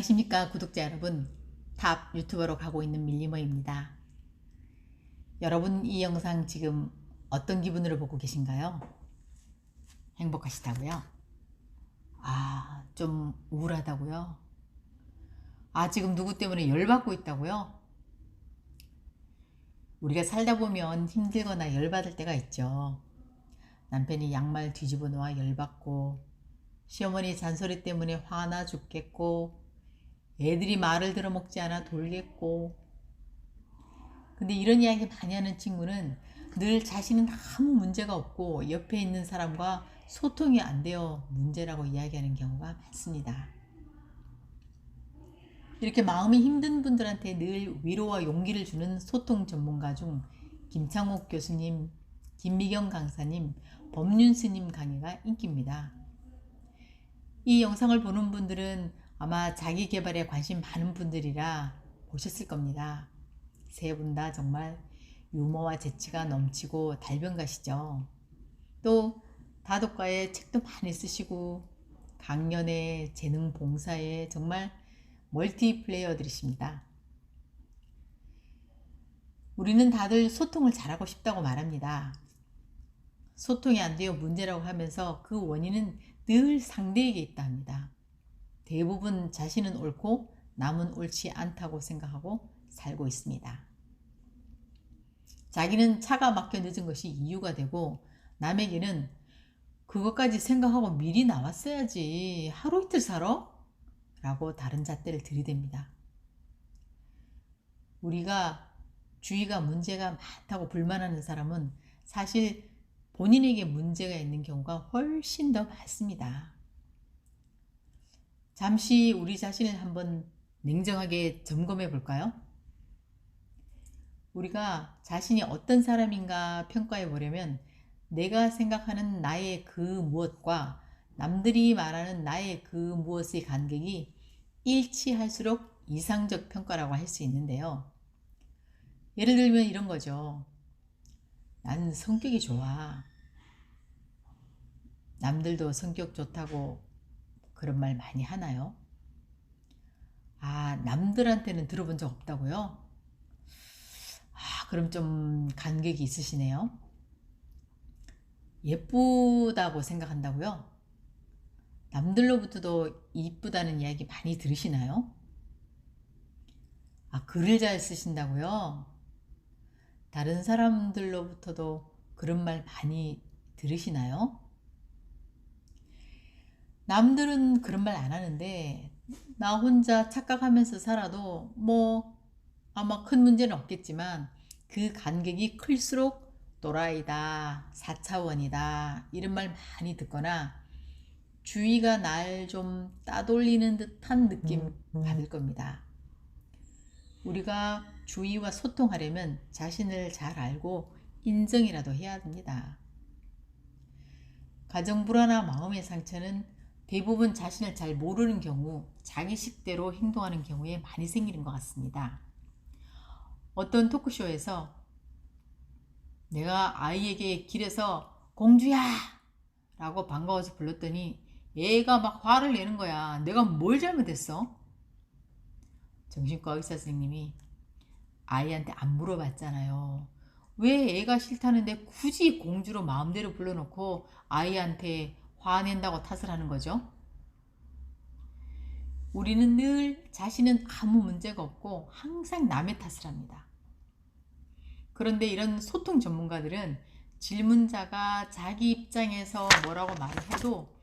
안녕하십니까 구독자 여러분 탑 유튜버로 가고 있는 밀리머입니다 여러분 이 영상 지금 어떤 기분으로 보고 계신가요? 행복하시다고요? 아 좀 우울하다고요? 아 지금 누구 때문에 열받고 있다고요? 우리가 살다 보면 힘들거나 열받을 때가 있죠 남편이 양말 뒤집어 놓아 열받고 시어머니 잔소리 때문에 화나 죽겠고 애들이 말을 들어먹지 않아 돌겠고 근데 이런 이야기 많이 하는 친구는 늘 자신은 아무 문제가 없고 옆에 있는 사람과 소통이 안 되어 문제라고 이야기하는 경우가 많습니다. 이렇게 마음이 힘든 분들한테 늘 위로와 용기를 주는 소통 전문가 중 김창옥 교수님, 김미경 강사님, 법륜 스님 강의가 인기입니다. 이 영상을 보는 분들은 아마 자기 개발에 관심 많은 분들이라 보셨을 겁니다. 세 분 다 정말 유머와 재치가 넘치고 달변가시죠. 또 다독가에 책도 많이 쓰시고 강연에 재능 봉사에 정말 멀티플레이어들이십니다. 우리는 다들 소통을 잘하고 싶다고 말합니다. 소통이 안 되어 문제라고 하면서 그 원인은 늘 상대에게 있다 합니다. 대부분 자신은 옳고 남은 옳지 않다고 생각하고 살고 있습니다. 자기는 차가 막혀 늦은 것이 이유가 되고 남에게는 그것까지 생각하고 미리 나왔어야지 하루 이틀 살아? 라고 다른 잣대를 들이댑니다. 우리가 주의가 문제가 많다고 불만하는 사람은 사실 본인에게 문제가 있는 경우가 훨씬 더 많습니다. 잠시 우리 자신을 한번 냉정하게 점검해 볼까요? 우리가 자신이 어떤 사람인가 평가해 보려면 내가 생각하는 나의 그 무엇과 남들이 말하는 나의 그 무엇의 간격이 일치할수록 이상적 평가라고 할 수 있는데요. 예를 들면 이런 거죠. 나는 성격이 좋아. 남들도 성격 좋다고 그런 말 많이 하나요? 아, 남들한테는 들어본 적 없다고요? 아, 그럼 좀 간격이 있으시네요. 예쁘다고 생각한다고요? 남들로부터도 이쁘다는 이야기 많이 들으시나요? 아, 글을 잘 쓰신다고요? 다른 사람들로부터도 그런 말 많이 들으시나요? 남들은 그런 말 안 하는데 나 혼자 착각하면서 살아도 뭐 아마 큰 문제는 없겠지만 그 간격이 클수록 또라이다, 사차원이다 이런 말 많이 듣거나 주위가 날 좀 따돌리는 듯한 느낌 받을 겁니다. 우리가 주위와 소통하려면 자신을 잘 알고 인정이라도 해야 합니다. 가정 불안과 마음의 상처는 대부분 자신을 잘 모르는 경우 자기식대로 행동하는 경우에 많이 생기는 것 같습니다. 어떤 토크쇼에서 내가 아이에게 길에서 공주야! 라고 반가워서 불렀더니 얘가 막 화를 내는 거야. 내가 뭘 잘못했어? 정신과 의사 선생님이 아이한테 안 물어봤잖아요. 왜 애가 싫다는데 굳이 공주로 마음대로 불러놓고 아이한테 화낸다고 탓을 하는 거죠? 우리는 늘 자신은 아무 문제가 없고 항상 남의 탓을 합니다. 그런데 이런 소통 전문가들은 질문자가 자기 입장에서 뭐라고 말을 해도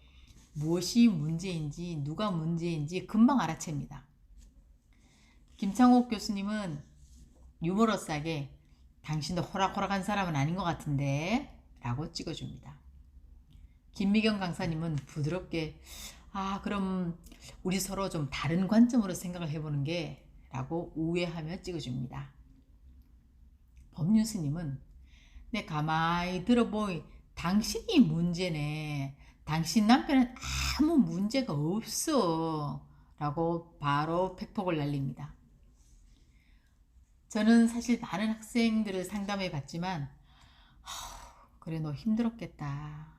무엇이 문제인지 누가 문제인지 금방 알아챕니다. 김창옥 교수님은 유머러스하게 당신도 호락호락한 사람은 아닌 것 같은데 라고 찍어줍니다. 김미경 강사님은 부드럽게 아 그럼 우리 서로 좀 다른 관점으로 생각을 해보는 게 라고 우회하며 찍어줍니다. 법륜 스님은 내 가만히 들어보이 당신이 문제네. 당신 남편은 아무 문제가 없어. 라고 바로 팩폭을 날립니다. 저는 사실 많은 학생들을 상담해 봤지만, 그래, 너 힘들었겠다.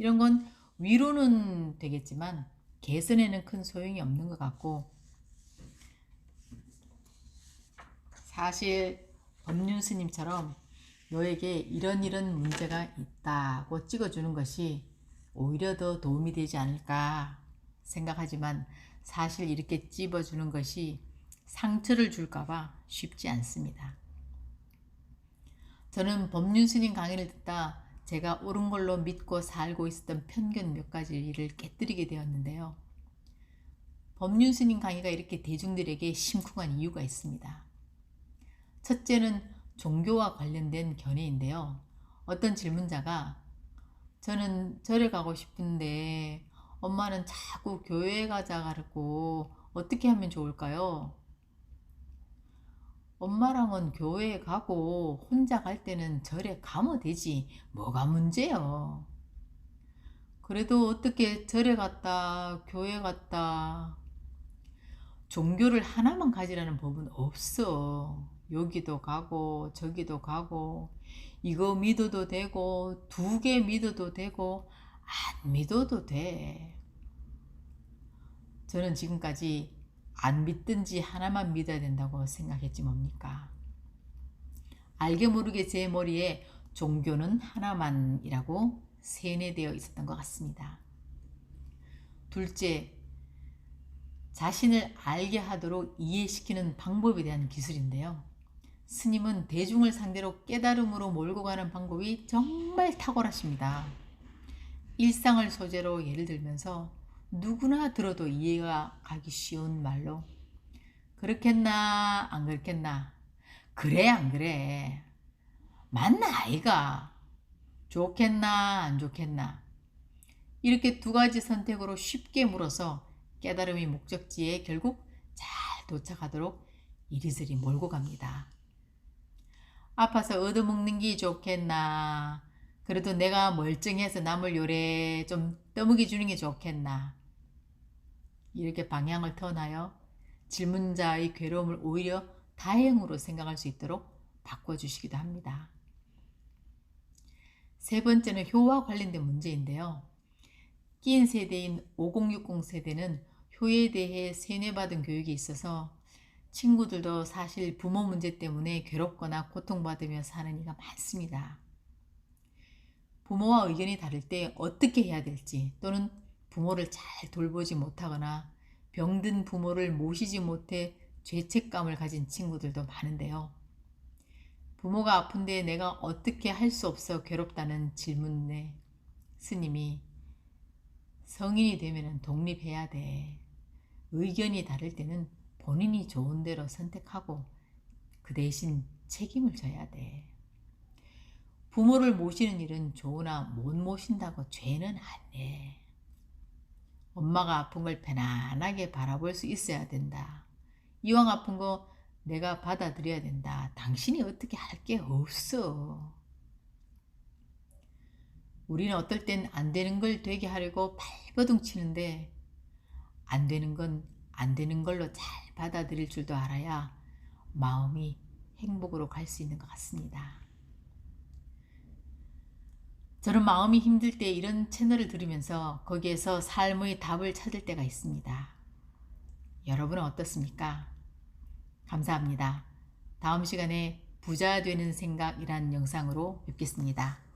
이런 건 위로는 되겠지만, 개선에는 큰 소용이 없는 것 같고 사실 법륜 스님처럼 너에게 이런 이런 문제가 있다고 찍어주는 것이 오히려 더 도움이 되지 않을까 생각하지만 사실 이렇게 찝어주는 것이 상처를 줄까봐 쉽지 않습니다. 저는 법륜 스님 강의를 듣다 제가 옳은 걸로 믿고 살고 있었던 편견 몇 가지를 깨뜨리게 되었는데요. 법륜 스님 강의가 이렇게 대중들에게 심쿵한 이유가 있습니다. 첫째는 종교와 관련된 견해인데요. 어떤 질문자가 저는 절에 가고 싶은데 엄마는 자꾸 교회 가자 가고 어떻게 하면 좋을까요? 엄마랑은 교회에 가고 혼자 갈 때는 절에 가면 되지 뭐가 문제요? 그래도 어떻게 절에 갔다 교회 갔다 종교를 하나만 가지라는 법은 없어. 여기도 가고 저기도 가고 이거 믿어도 되고 두 개 믿어도 되고 안 믿어도 돼. 저는 지금까지 안 믿든지 하나만 믿어야 된다고 생각했지 뭡니까? 알게 모르게 제 머리에 종교는 하나만이라고 세뇌되어 있었던 것 같습니다. 둘째, 자신을 알게 하도록 이해시키는 방법에 대한 기술인데요. 스님은 대중을 상대로 깨달음으로 몰고 가는 방법이 정말 탁월하십니다. 일상을 소재로 예를 들면서 누구나 들어도 이해가 가기 쉬운 말로 그렇겠나 안 그렇겠나 그래 안 그래 맞나 아이가 좋겠나 안 좋겠나 이렇게 두 가지 선택으로 쉽게 물어서 깨달음의 목적지에 결국 잘 도착하도록 이리저리 몰고 갑니다. 아파서 얻어먹는 게 좋겠나? 그래도 내가 멀쩡해서 남을 요래 좀 떠먹여 주는 게 좋겠나? 이렇게 방향을 터나요. 질문자의 괴로움을 오히려 다행으로 생각할 수 있도록 바꿔주시기도 합니다. 세 번째는 효와 관련된 문제인데요. 끼인 세대인 5060 세대는 효에 대해 세뇌받은 교육이 있어서 친구들도 사실 부모 문제 때문에 괴롭거나 고통받으며 사는 이가 많습니다. 부모와 의견이 다를 때 어떻게 해야 될지 또는 부모를 잘 돌보지 못하거나 병든 부모를 모시지 못해 죄책감을 가진 친구들도 많은데요. 부모가 아픈데 내가 어떻게 할 수 없어 괴롭다는 질문에 스님이 성인이 되면 독립해야 돼. 의견이 다를 때는 본인이 좋은 대로 선택하고 그 대신 책임을 져야 돼. 부모를 모시는 일은 좋으나 못 모신다고 죄는 안 해. 엄마가 아픈 걸 편안하게 바라볼 수 있어야 된다. 이왕 아픈 거 내가 받아들여야 된다. 당신이 어떻게 할 게 없어. 우리는 어떨 땐 안 되는 걸 되게 하려고 발버둥 치는데 안 되는 건 안 되는 걸로 잘 받아들일 줄도 알아야 마음이 행복으로 갈 수 있는 것 같습니다. 저는 마음이 힘들 때 이런 채널을 들으면서 거기에서 삶의 답을 찾을 때가 있습니다. 여러분은 어떻습니까? 감사합니다. 다음 시간에 부자 되는 생각이란 영상으로 뵙겠습니다.